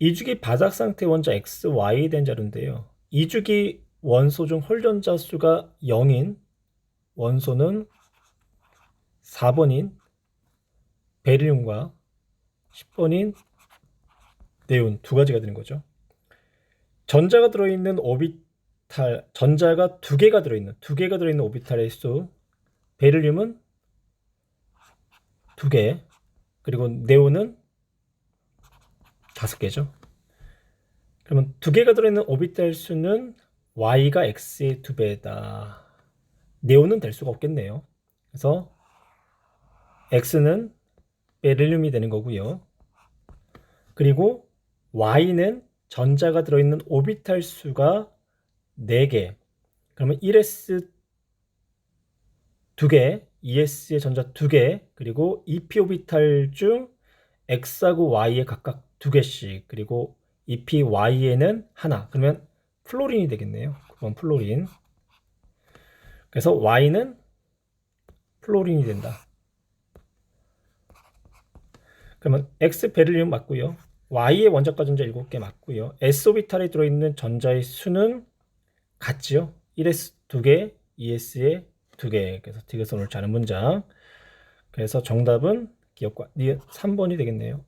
이주기 바닥 상태 원자 X, Y에 대한 자료인데요. 이주기 원소 중 홀전자 수가 0인 원소는 4번인 베릴륨과 10번인 네온 두 가지가 되는 거죠. 전자가 들어있는 오비탈, 전자가 두 개가 들어있는, 두 개가 들어있는 오비탈의 수, 베릴륨은 두 개, 그리고 네온은 다섯 개죠. 그러면 두 개가 들어있는 오비탈 수는 y가 x의 두 배다. 네온은 될 수가 없겠네요. 그래서 x는 베릴륨이 되는 거고요. 그리고 y는 전자가 들어있는 오비탈 수가 4개. 그러면 1s 2개, 2s의 전자 2개, 그리고 2p 오비탈 중 x하고 y에 각각 2개씩, 그리고 2p y에는 하나. 그러면 플로린이 되겠네요. 9번 플로린. 그래서 y는 플로린이 된다. 그러면 x 베릴륨 맞고요. y의 원자과 전자 7개 맞고요. s 오비탈에 들어있는 전자의 수는 같지요. 1s 2개, 2s에 2개. 그래서 디귿선을 자는 문장. 그래서 정답은 기억과 3번이 되겠네요.